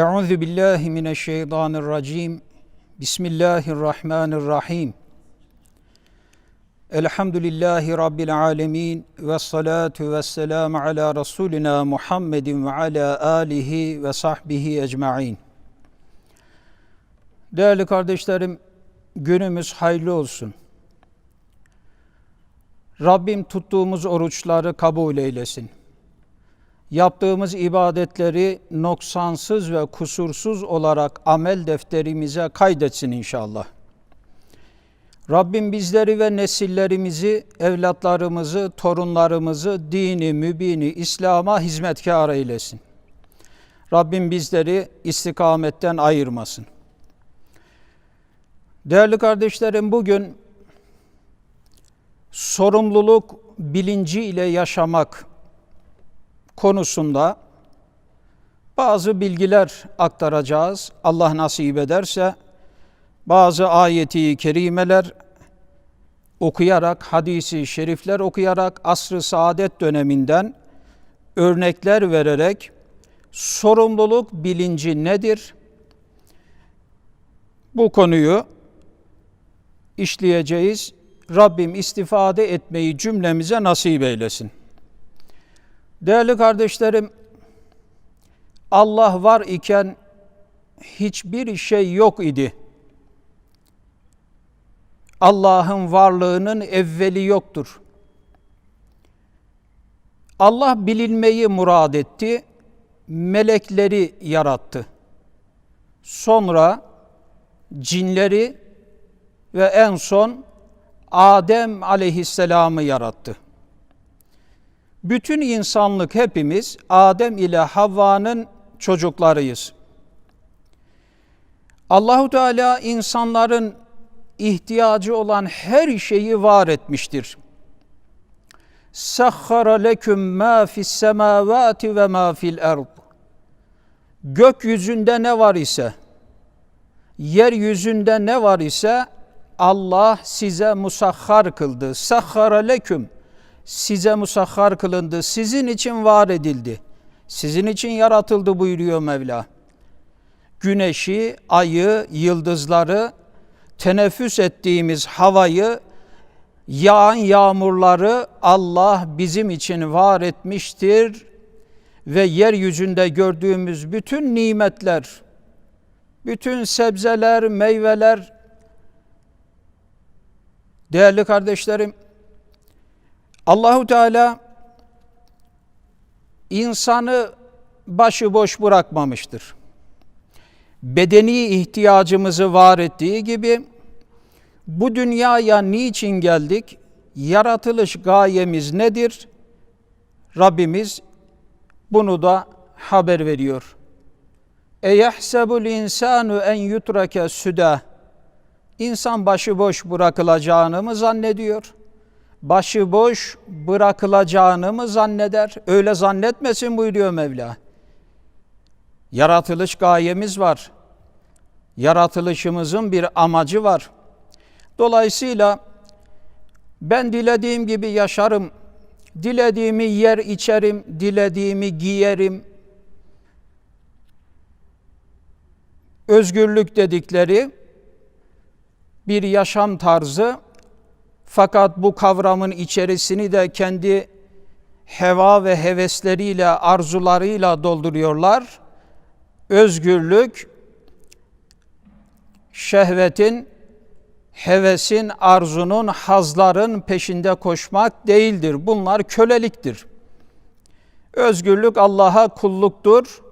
Euzu billahi mineşşeytanirracim. Bismillahirrahmanirrahim. Elhamdülillahi Rabbil alemin ve salatu ve selamu ala Resulina Muhammedin ve ala alihi ve sahbihi ecma'in. Değerli kardeşlerim, günümüz hayırlı olsun. Rabbim tuttuğumuz oruçları kabul eylesin. Yaptığımız ibadetleri noksansız ve kusursuz olarak amel defterimize kaydetsin inşallah. Rabbim bizleri ve nesillerimizi, evlatlarımızı, torunlarımızı dini, mübini, İslam'a hizmetkar eylesin. Rabbim bizleri istikametten ayırmasın. Değerli kardeşlerim bugün sorumluluk bilinci ile yaşamak konusunda bazı bilgiler aktaracağız. Allah nasip ederse bazı ayeti kerimeler okuyarak, hadisi şerifler okuyarak asr-ı saadet döneminden örnekler vererek sorumluluk bilinci nedir? Bu konuyu işleyeceğiz. Rabbim istifade etmeyi cümlemize nasip eylesin. Değerli kardeşlerim, Allah var iken hiçbir şey yok idi. Allah'ın varlığının evveli yoktur. Allah bilinmeyi murad etti, melekleri yarattı. Sonra cinleri ve en son Adem aleyhisselamı yarattı. Bütün insanlık hepimiz Adem ile Havva'nın çocuklarıyız. Allahu Teala insanların ihtiyacı olan her şeyi var etmiştir. Sahhara leküm ma fis semavati ve ma fil ard. Gökyüzünde ne var ise, yeryüzünde ne var ise Allah size musahhar kıldı. Sahhara leküm size musahhar kılındı. Sizin için var edildi. Sizin için yaratıldı buyuruyor Mevla. Güneşi, ayı, yıldızları, teneffüs ettiğimiz havayı, yağan yağmurları Allah bizim için var etmiştir ve yeryüzünde gördüğümüz bütün nimetler, bütün sebzeler, meyveler, değerli kardeşlerim, Allahu Teala insanı başıboş bırakmamıştır. Bedeni ihtiyacımızı var ettiği gibi bu dünyaya niçin geldik? Yaratılış gayemiz nedir? Rabbimiz bunu da haber veriyor. Eyehsebul insanu en yutrake süda. İnsan başıboş bırakılacağını mı zannediyor? Başıboş bırakılacağını mı zanneder? Öyle zannetmesin buyuruyor Mevla. Yaratılış gayemiz var. Yaratılışımızın bir amacı var. Dolayısıyla ben dilediğim gibi yaşarım, dilediğimi yer içerim, dilediğimi giyerim. Özgürlük dedikleri bir yaşam tarzı fakat bu kavramın içerisini de kendi heva ve hevesleriyle, arzularıyla dolduruyorlar. Özgürlük, şehvetin, hevesin, arzunun, hazların peşinde koşmak değildir. Bunlar köleliktir. Özgürlük Allah'a kulluktur.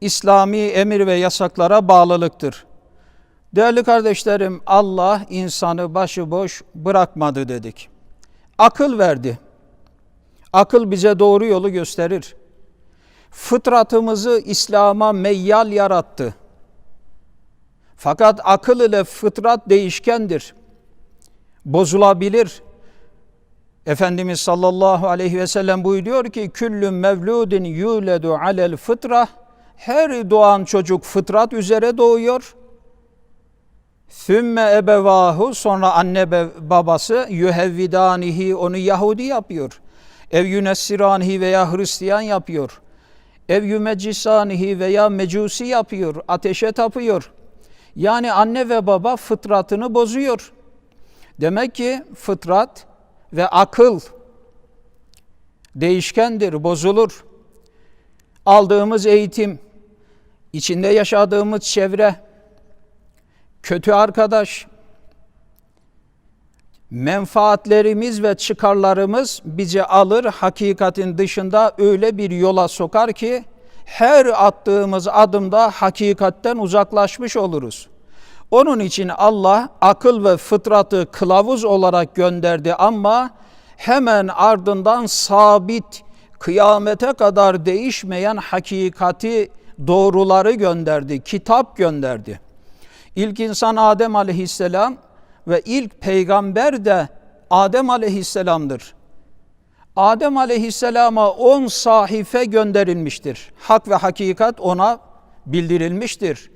İslami emir ve yasaklara bağlılıktır. Değerli kardeşlerim, Allah insanı başıboş bırakmadı dedik. Akıl verdi. Akıl bize doğru yolu gösterir. Fıtratımızı İslam'a meyyal yarattı. Fakat akıl ile fıtrat değişkendir. Bozulabilir. Efendimiz sallallahu aleyhi ve sellem buyuruyor ki küllü mevludin yuledu alel fıtra her doğan çocuk fıtrat üzere doğuyor Sümme ebevahu sonra anne babası yuhevvidanihi onu Yahudi yapıyor. Ev yunessiranihi veya Hristiyan yapıyor. Ev yümecisanihi veya mecusi yapıyor, ateşe tapıyor. Yani anne ve baba fıtratını bozuyor. Demek ki fıtrat ve akıl değişkendir, bozulur. Aldığımız eğitim, içinde yaşadığımız çevre, kötü arkadaş, menfaatlerimiz ve çıkarlarımız bizi alır hakikatin dışında öyle bir yola sokar ki her attığımız adımda hakikatten uzaklaşmış oluruz. Onun için Allah akıl ve fıtratı kılavuz olarak gönderdi ama hemen ardından sabit kıyamete kadar değişmeyen hakikati doğruları gönderdi, kitap gönderdi. İlk insan Adem aleyhisselam ve ilk peygamber de Adem aleyhisselamdır. Adem aleyhisselama on sahife gönderilmiştir. Hak ve hakikat ona bildirilmiştir.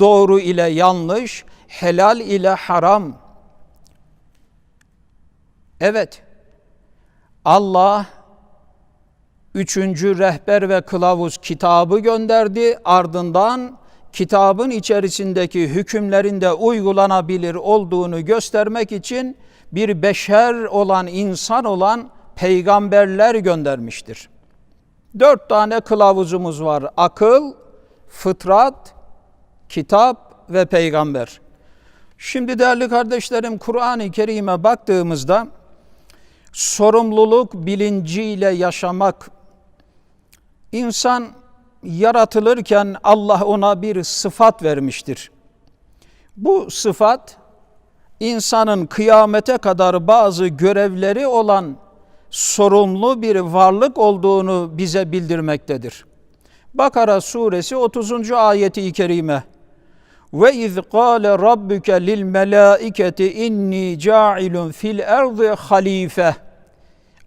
Doğru ile yanlış, helal ile haram. Evet, Allah üçüncü rehber ve kılavuz kitabı gönderdi. Ardından kitabın içerisindeki hükümlerin de uygulanabilir olduğunu göstermek için bir beşer olan, insan olan peygamberler göndermiştir. Dört tane kılavuzumuz var. Akıl, fıtrat, kitap ve peygamber. Şimdi değerli kardeşlerim Kur'an-ı Kerim'e baktığımızda sorumluluk bilinciyle yaşamak insan yaratılırken Allah ona bir sıfat vermiştir. Bu sıfat insanın kıyamete kadar bazı görevleri olan sorumlu bir varlık olduğunu bize bildirmektedir. Bakara suresi 30. ayeti kerime. Ve iz qala rabbuke lil melaiketi inni ca'ilun fil ardı halife.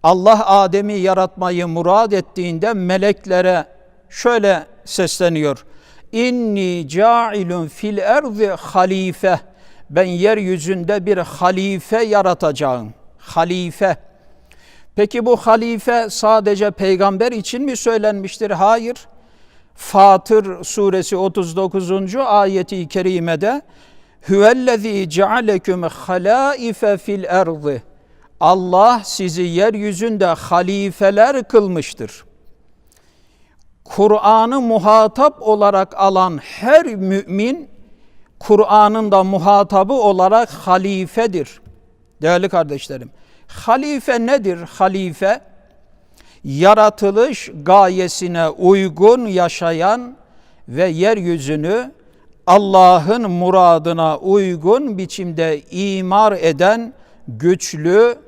Allah Adem'i yaratmayı murad ettiğinde meleklere şöyle sesleniyor. İnni ca'ilun fil ardı halife. Ben yeryüzünde bir halife yaratacağım. Halife. Peki bu halife sadece peygamber için mi söylenmiştir? Hayır. Fatır suresi 39. ayeti kerimede Hüvellezî cealeküm halâife fil erdı. Allah sizi yeryüzünde halifeler kılmıştır. Kur'an'ı muhatap olarak alan her mümin Kur'an'ın da muhatabı olarak halifedir. Değerli kardeşlerim, halife nedir? Halife yaratılış gayesine uygun yaşayan ve yeryüzünü Allah'ın muradına uygun biçimde imar eden güçlü,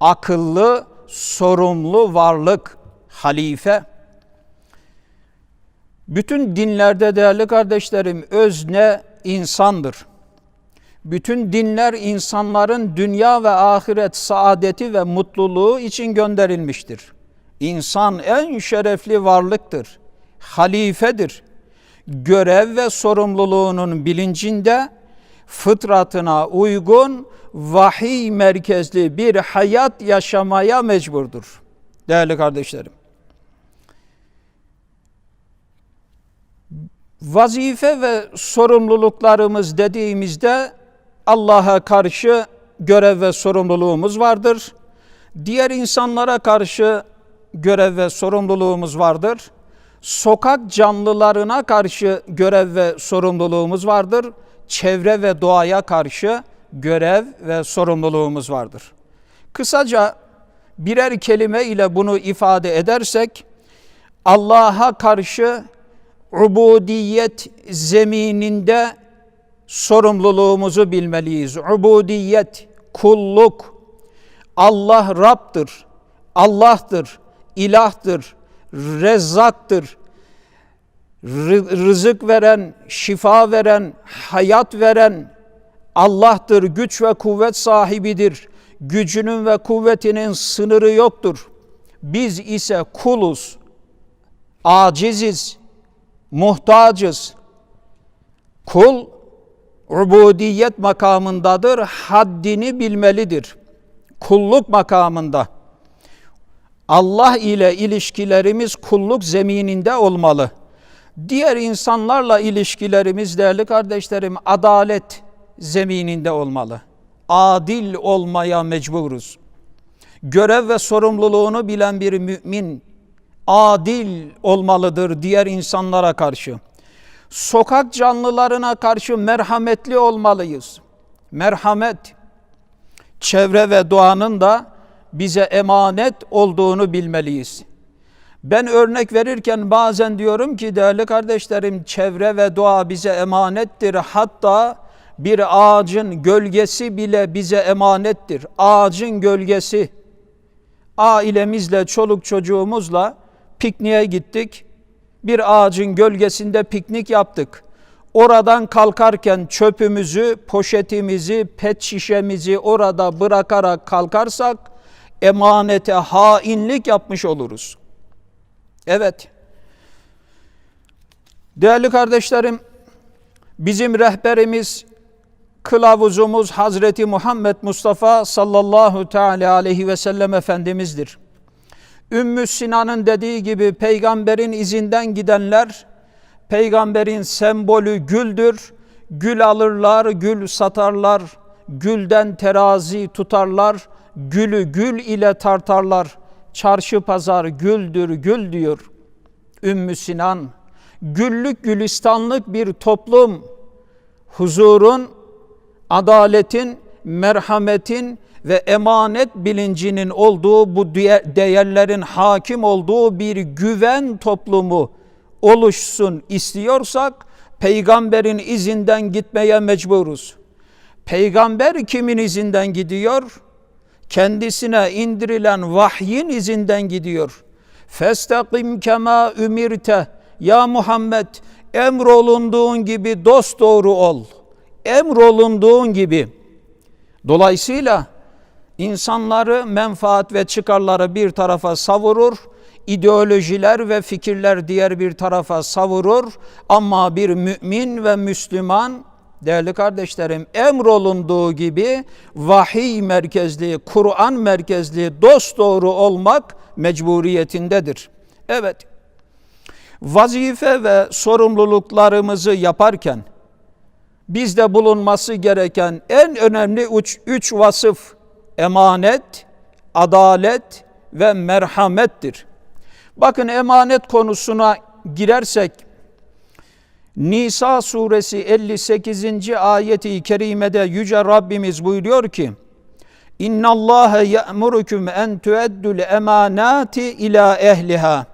akıllı, sorumlu varlık halife. Bütün dinlerde değerli kardeşlerim özne insandır. Bütün dinler insanların dünya ve ahiret saadeti ve mutluluğu için gönderilmiştir. İnsan en şerefli varlıktır. Halifedir. Görev ve sorumluluğunun bilincinde fıtratına uygun vahiy merkezli bir hayat yaşamaya mecburdur. Değerli kardeşlerim. Vazife ve sorumluluklarımız dediğimizde Allah'a karşı görev ve sorumluluğumuz vardır. Diğer insanlara karşı görev ve sorumluluğumuz vardır. Sokak canlılarına karşı görev ve sorumluluğumuz vardır. Çevre ve doğaya karşı görev ve sorumluluğumuz vardır. Kısaca birer kelime ile bunu ifade edersek Allah'a karşı ubudiyet zemininde sorumluluğumuzu bilmeliyiz. Ubudiyet, kulluk, Allah Rab'dır, Allah'tır, ilahtır, rezzaktır, rızık veren, şifa veren, hayat veren Allah'tır, güç ve kuvvet sahibidir. Gücünün ve kuvvetinin sınırı yoktur. Biz ise kuluz, aciziz, muhtacız. Kul ubudiyet makamındadır, haddini bilmelidir. Kulluk makamında. Allah ile ilişkilerimiz kulluk zemininde olmalı. Diğer insanlarla ilişkilerimiz değerli kardeşlerim adalet zemininde olmalı. Adil olmaya mecburuz. Görev ve sorumluluğunu bilen bir mümin adil olmalıdır diğer insanlara karşı. Sokak canlılarına karşı merhametli olmalıyız. Merhamet çevre ve doğanın da bize emanet olduğunu bilmeliyiz. Ben örnek verirken bazen diyorum ki değerli kardeşlerim çevre ve doğa bize emanettir. Hatta bir ağacın gölgesi bile bize emanettir. Ağacın gölgesi. Ailemizle, çoluk çocuğumuzla pikniğe gittik. Bir ağacın gölgesinde piknik yaptık. Oradan kalkarken çöpümüzü, poşetimizi, pet şişemizi orada bırakarak kalkarsak emanete hainlik yapmış oluruz. Evet. Değerli kardeşlerim, bizim rehberimiz, kılavuzumuz Hazreti Muhammed Mustafa sallallahu teala aleyhi ve sellem Efendimiz'dir. Ümmü Sinan'ın dediği gibi peygamberin izinden gidenler, peygamberin sembolü güldür. Gül alırlar, gül satarlar, gülden terazi tutarlar, gülü gül ile tartarlar. Çarşı pazar güldür gül diyor Ümmü Sinan. Güllük gülistanlık bir toplum huzurun, adaletin, merhametin ve emanet bilincinin olduğu bu değerlerin hakim olduğu bir güven toplumu oluşsun istiyorsak peygamberin izinden gitmeye mecburuz. Peygamber kimin izinden gidiyor? Kendisine indirilen vahyin izinden gidiyor. Festakim kema ümirte ya Muhammed emrolunduğun gibi dost doğru ol. Emrolunduğun gibi. Dolayısıyla insanları menfaat ve çıkarları bir tarafa savurur, ideolojiler ve fikirler diğer bir tarafa savurur ama bir mümin ve Müslüman değerli kardeşlerim emrolunduğu gibi vahiy merkezli, Kur'an merkezli, dost doğru olmak mecburiyetindedir. Evet, vazife ve sorumluluklarımızı yaparken bizde bulunması gereken en önemli üç, üç vasıf emanet, adalet ve merhamettir. Bakın emanet konusuna girersek Nisa suresi 58. ayeti kerimede yüce Rabbimiz buyuruyor ki İnna Allah ya'murukum en tu'addul emanati ila ehliha.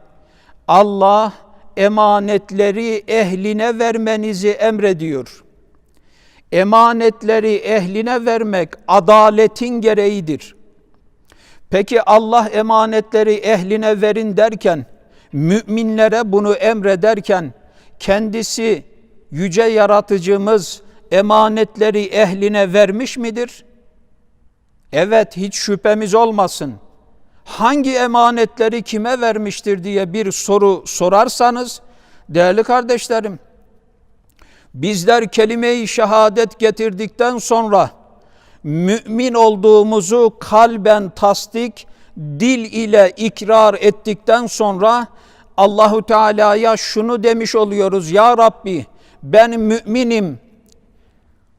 Allah emanetleri ehline vermenizi emrediyor. Emanetleri ehline vermek adaletin gereğidir. Peki Allah emanetleri ehline verin derken, müminlere bunu emrederken, kendisi yüce yaratıcımız emanetleri ehline vermiş midir? Evet hiç şüphemiz olmasın. Hangi emanetleri kime vermiştir diye bir soru sorarsanız değerli kardeşlerim bizler kelime-i şehadet getirdikten sonra mümin olduğumuzu kalben tasdik, dil ile ikrar ettikten sonra Allahu Teala'ya şunu demiş oluyoruz. Ya Rabbi ben müminim.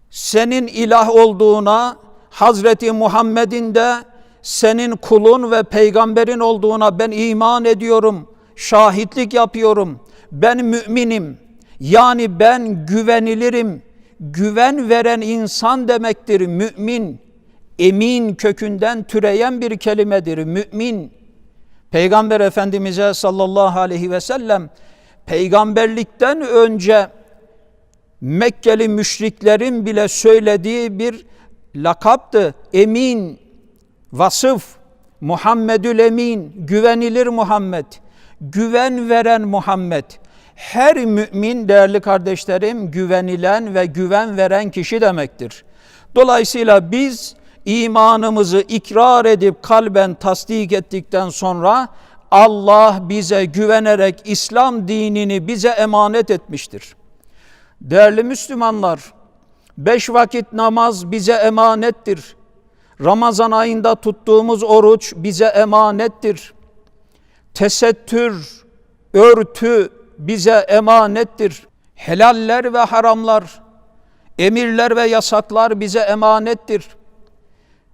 Senin ilah olduğuna, Hazreti Muhammed'in de senin kulun ve peygamberin olduğuna ben iman ediyorum. Şahitlik yapıyorum. Ben müminim. Yani ben güvenilirim. Güven veren insan demektir mümin. Emin kökünden türeyen bir kelimedir mümin. Peygamber Efendimiz'e sallallahu aleyhi ve sellem peygamberlikten önce Mekkeli müşriklerin bile söylediği bir lakaptı. Emin, vasıf, Muhammedül Emin, güvenilir Muhammed, güven veren Muhammed. Her mümin değerli kardeşlerim güvenilen ve güven veren kişi demektir. Dolayısıyla biz imanımızı ikrar edip kalben tasdik ettikten sonra Allah bize güvenerek İslam dinini bize emanet etmiştir. Değerli Müslümanlar, beş vakit namaz bize emanettir. Ramazan ayında tuttuğumuz oruç bize emanettir. Tesettür, örtü bize emanettir. Helaller ve haramlar, emirler ve yasaklar bize emanettir.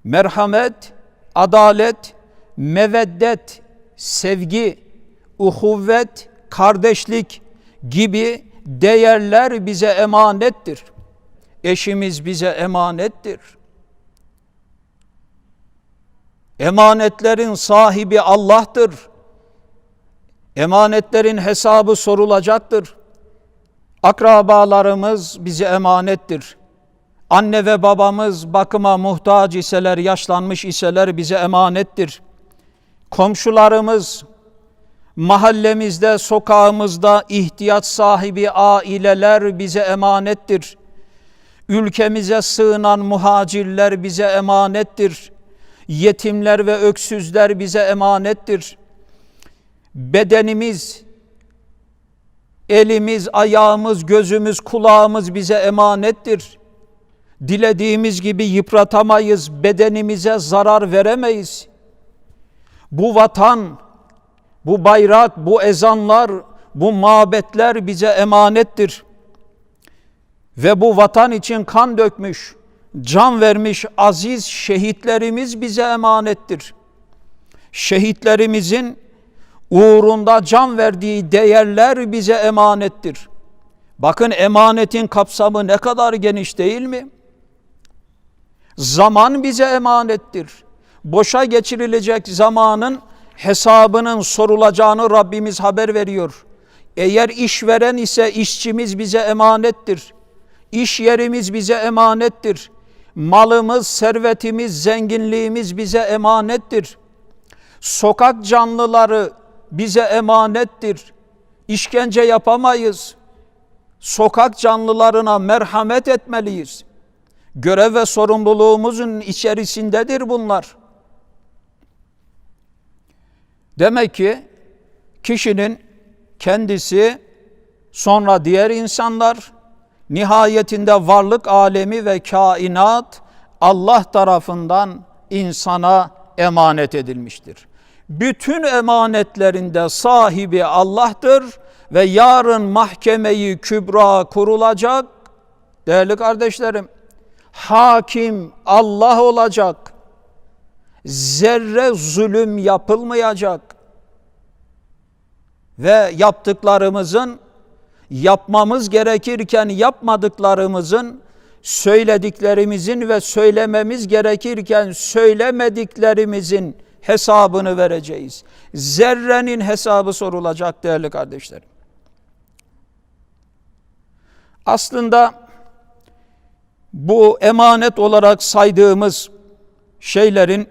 Merhamet, adalet, meveddet, sevgi, uhuvvet, kardeşlik gibi değerler bize emanettir. Eşimiz bize emanettir. Emanetlerin sahibi Allah'tır. Emanetlerin hesabı sorulacaktır. Akrabalarımız bize emanettir. Anne ve babamız bakıma muhtaç iseler, yaşlanmış iseler bize emanettir. Komşularımız, mahallemizde, sokağımızda ihtiyaç sahibi aileler bize emanettir. Ülkemize sığınan muhacirler bize emanettir. Yetimler ve öksüzler bize emanettir. Bedenimiz, elimiz, ayağımız, gözümüz, kulağımız bize emanettir. Dilediğimiz gibi yıpratamayız, bedenimize zarar veremeyiz. Bu vatan, bu bayrak, bu ezanlar, bu mabetler bize emanettir. Ve bu vatan için kan dökmüş, can vermiş aziz şehitlerimiz bize emanettir. Şehitlerimizin uğrunda can verdiği değerler bize emanettir. Bakın emanetin kapsamı ne kadar geniş değil mi? Zaman bize emanettir. Boşa geçirilecek zamanın hesabının sorulacağını Rabbimiz haber veriyor. Eğer işveren ise işçimiz bize emanettir. İş yerimiz bize emanettir. Malımız, servetimiz, zenginliğimiz bize emanettir. Sokak canlıları bize emanettir. İşkence yapamayız. Sokak canlılarına merhamet etmeliyiz. Görev ve sorumluluğumuzun içerisindedir bunlar. Demek ki kişinin kendisi sonra diğer insanlar nihayetinde varlık alemi ve kainat Allah tarafından insana emanet edilmiştir. Bütün emanetlerinde sahibi Allah'tır ve yarın mahkemeyi kübra kurulacak. Değerli kardeşlerim, hakim Allah olacak. Zerre zulüm yapılmayacak. Ve yaptıklarımızın yapmamız gerekirken yapmadıklarımızın söylediklerimizin ve söylememiz gerekirken söylemediklerimizin hesabını vereceğiz. Zerrenin hesabı sorulacak değerli kardeşlerim. Aslında bu emanet olarak saydığımız şeylerin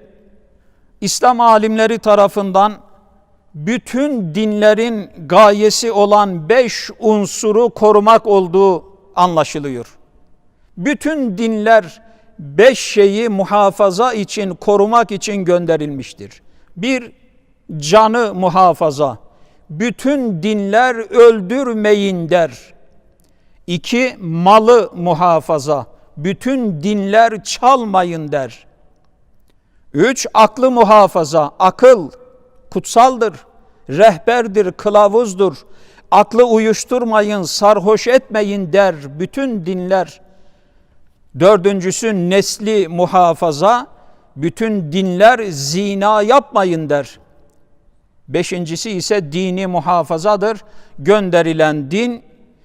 İslam alimleri tarafından bütün dinlerin gayesi olan beş unsuru korumak olduğu anlaşılıyor. Bütün dinler beş şeyi muhafaza için, korumak için gönderilmiştir. Bir, canı muhafaza. Bütün dinler öldürmeyin der. İki, malı muhafaza. Bütün dinler çalmayın der. Üç, aklı muhafaza. Akıl kutsaldır, rehberdir, kılavuzdur. Aklı uyuşturmayın, sarhoş etmeyin der bütün dinler. Dördüncüsü nesli muhafaza, bütün dinler zina yapmayın der. Beşincisi ise dini muhafazadır. Gönderilen din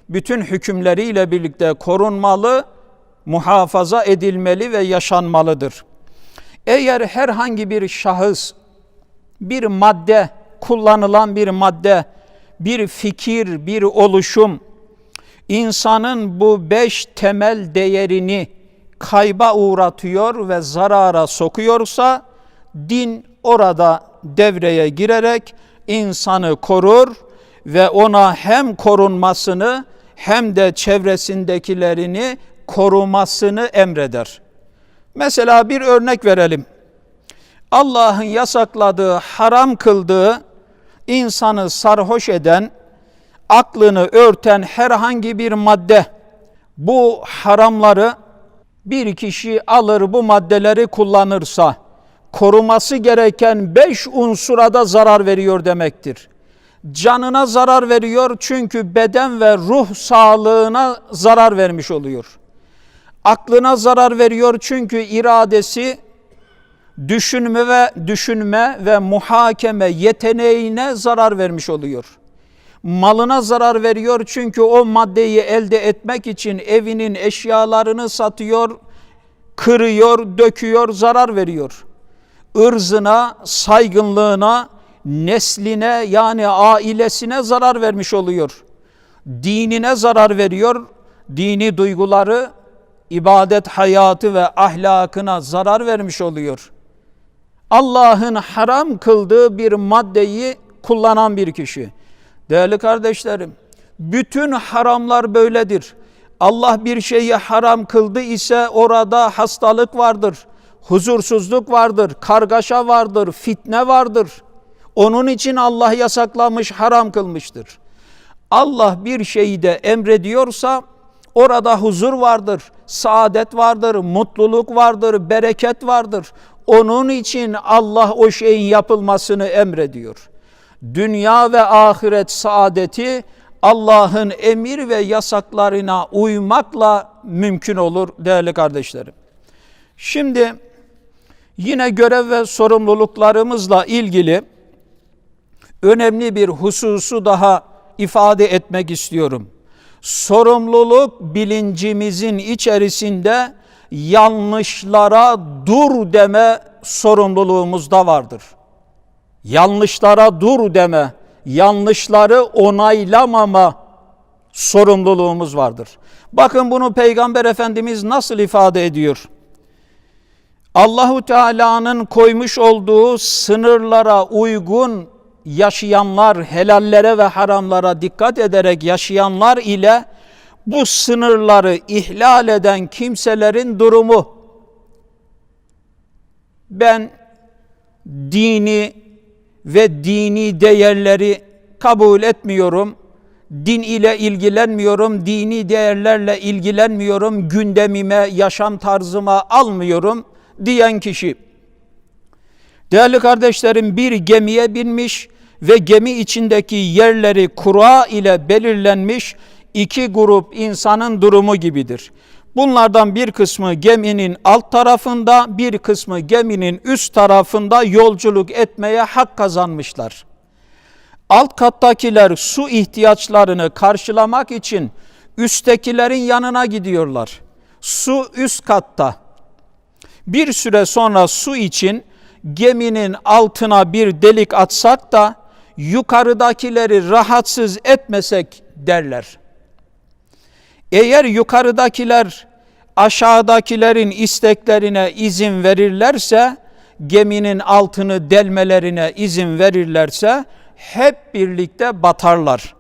bütün hükümleriyle birlikte korunmalı, muhafaza edilmeli ve yaşanmalıdır. Eğer herhangi bir şahıs bir madde, kullanılan bir madde, bir fikir, bir oluşum, insanın bu beş temel değerini kayba uğratıyor ve zarara sokuyorsa, din orada devreye girerek insanı korur ve ona hem korunmasını hem de çevresindekilerini korumasını emreder. Mesela bir örnek verelim. Allah'ın yasakladığı, haram kıldığı, insanı sarhoş eden, aklını örten herhangi bir madde, bu haramları bir kişi alır bu maddeleri kullanırsa, koruması gereken beş unsura da zarar veriyor demektir. Canına zarar veriyor çünkü beden ve ruh sağlığına zarar vermiş oluyor. Aklına zarar veriyor çünkü iradesi düşünme ve düşünme ve muhakeme yeteneğine zarar vermiş oluyor. Malına zarar veriyor çünkü o maddeyi elde etmek için evinin eşyalarını satıyor, kırıyor, döküyor, zarar veriyor. Irzına, saygınlığına, nesline yani ailesine zarar vermiş oluyor. Dinine zarar veriyor. Dini duyguları, ibadet hayatı ve ahlakına zarar vermiş oluyor. Allah'ın haram kıldığı bir maddeyi kullanan bir kişi. Değerli kardeşlerim, bütün haramlar böyledir. Allah bir şeyi haram kıldı ise orada hastalık vardır, huzursuzluk vardır, kargaşa vardır, fitne vardır. Onun için Allah yasaklamış, haram kılmıştır. Allah bir şeyi de emrediyorsa orada huzur vardır, saadet vardır, mutluluk vardır, bereket vardır. Onun için Allah o şeyin yapılmasını emrediyor. Dünya ve ahiret saadeti Allah'ın emir ve yasaklarına uymakla mümkün olur değerli kardeşlerim. Şimdi yine görev ve sorumluluklarımızla ilgili önemli bir hususu daha ifade etmek istiyorum. Sorumluluk bilincimizin içerisinde yanlışlara dur deme sorumluluğumuz da vardır. Yanlışlara dur deme, yanlışları onaylamama sorumluluğumuz vardır. Bakın bunu Peygamber Efendimiz nasıl ifade ediyor? Allahu Teala'nın koymuş olduğu sınırlara uygun yaşayanlar, helallere ve haramlara dikkat ederek yaşayanlar ile bu sınırları ihlal eden kimselerin durumu ben dini ve dini değerleri kabul etmiyorum. Din ile ilgilenmiyorum, dini değerlerle ilgilenmiyorum, gündemime, yaşam tarzıma almıyorum diyen kişi. Değerli kardeşlerim bir gemiye binmiş ve gemi içindeki yerleri kura ile belirlenmiş iki grup insanın durumu gibidir. Bunlardan bir kısmı geminin alt tarafında, bir kısmı geminin üst tarafında yolculuk etmeye hak kazanmışlar. Alt kattakiler su ihtiyaçlarını karşılamak için üsttekilerin yanına gidiyorlar. Su üst katta. Bir süre sonra su için geminin altına bir delik atsak da yukarıdakileri rahatsız etmesek derler. Eğer yukarıdakiler aşağıdakilerin isteklerine izin verirlerse, geminin altını delmelerine izin verirlerse hep birlikte batarlar.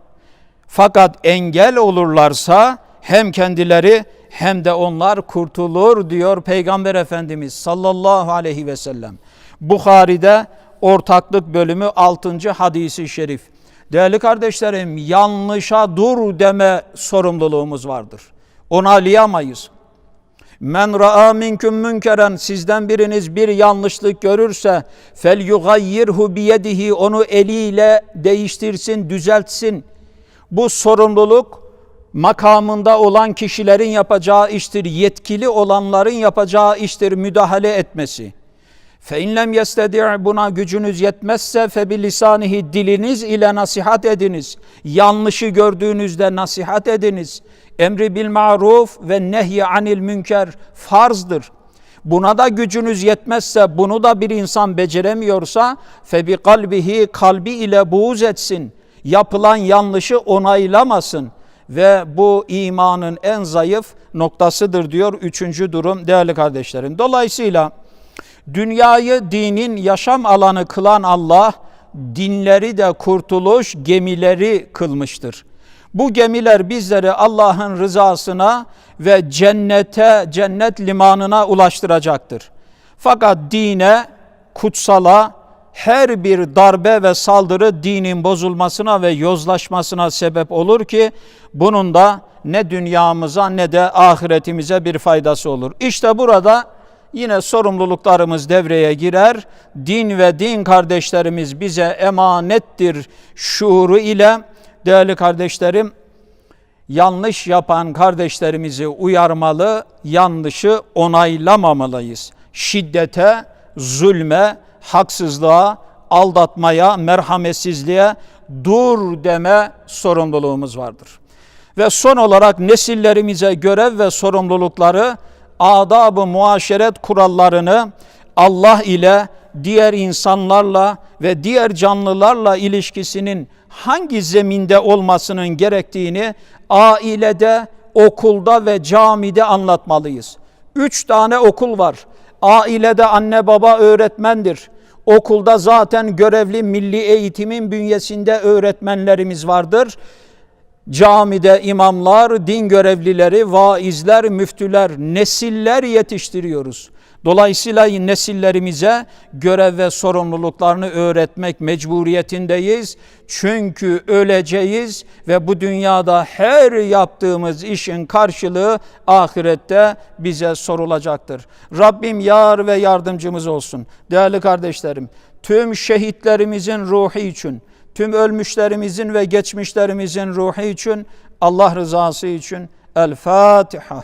Fakat engel olurlarsa hem kendileri hem de onlar kurtulur diyor Peygamber Efendimiz sallallahu aleyhi ve sellem. Bukhari'de ortaklık bölümü 6. hadisi şerif. Değerli kardeşlerim yanlışa dur deme sorumluluğumuz vardır. Onaylayamayız. Men ra'a minkum münkeren sizden biriniz bir yanlışlık görürse fel yugayyirhu biyedihi onu eliyle değiştirsin, düzeltsin. Bu sorumluluk makamında olan kişilerin yapacağı iştir, yetkili olanların yapacağı iştir müdahale etmesi. Fe in lem yestedi' buna gücünüz yetmezse fe bi lisanihi diliniz ile nasihat ediniz. Yanlışı gördüğünüzde nasihat ediniz. Emri bil maruf ve nehy anil münker farzdır. Buna da gücünüz yetmezse, bunu da bir insan beceremiyorsa fe bi kalbihi kalbi ile buğz etsin. Yapılan yanlışı onaylamasın ve bu imanın en zayıf noktasıdır diyor üçüncü durum değerli kardeşlerim. Dolayısıyla Dünyayı dinin yaşam alanı kılan Allah, dinleri de kurtuluş gemileri kılmıştır. Bu gemiler bizleri Allah'ın rızasına ve cennete, cennet limanına ulaştıracaktır. Fakat dine, kutsala, her bir darbe ve saldırı dinin bozulmasına ve yozlaşmasına sebep olur ki bunun da ne dünyamıza ne de ahiretimize bir faydası olur. İşte burada yine sorumluluklarımız devreye girer. Din ve din kardeşlerimiz bize emanettir şuuru ile değerli kardeşlerim yanlış yapan kardeşlerimizi uyarmalı, yanlışı onaylamamalıyız. Şiddete, zulme, haksızlığa, aldatmaya, merhametsizliğe dur deme sorumluluğumuz vardır. Ve son olarak nesillerimize görev ve sorumlulukları, adab-ı muaşeret kurallarını Allah ile, diğer insanlarla ve diğer canlılarla ilişkisinin hangi zeminde olmasının gerektiğini ailede, okulda ve camide anlatmalıyız. Üç tane okul var. Ailede anne baba öğretmendir. Okulda zaten görevli milli eğitimin bünyesinde öğretmenlerimiz vardır. Camide imamlar, din görevlileri, vaizler, müftüler, nesiller yetiştiriyoruz. Dolayısıyla nesillerimize görev ve sorumluluklarını öğretmek mecburiyetindeyiz. Çünkü öleceğiz ve bu dünyada her yaptığımız işin karşılığı ahirette bize sorulacaktır. Rabbim yar ve yardımcımız olsun. Değerli kardeşlerim, tüm şehitlerimizin ruhu için, tüm ölmüşlerimizin ve geçmişlerimizin ruhu için, Allah rızası için El Fatiha.